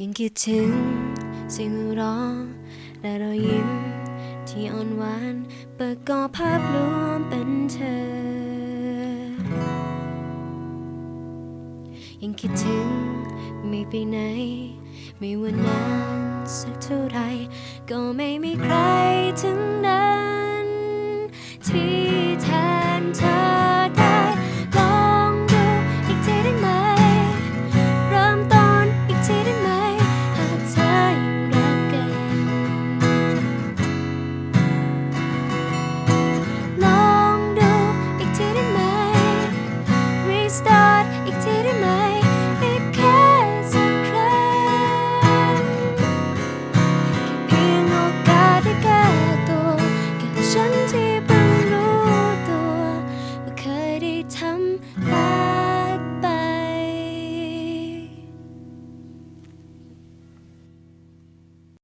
ยังคิดถึงเสียงร้องและรอยยิ้มที่อ่อนหวานประกอบภาพรวมเป็นเธอ ยังคิดถึงไม่ไปไหน ไม่ว่านานสักเท่าไรก็ไม่มีใคร ทอีกทีได้ไหมอีแค่สักครั้งแค่เพียงโอกาสได้แก้ตัวกัฉันที่เพิ่งรู้ตัวว่าเคยได้ทำ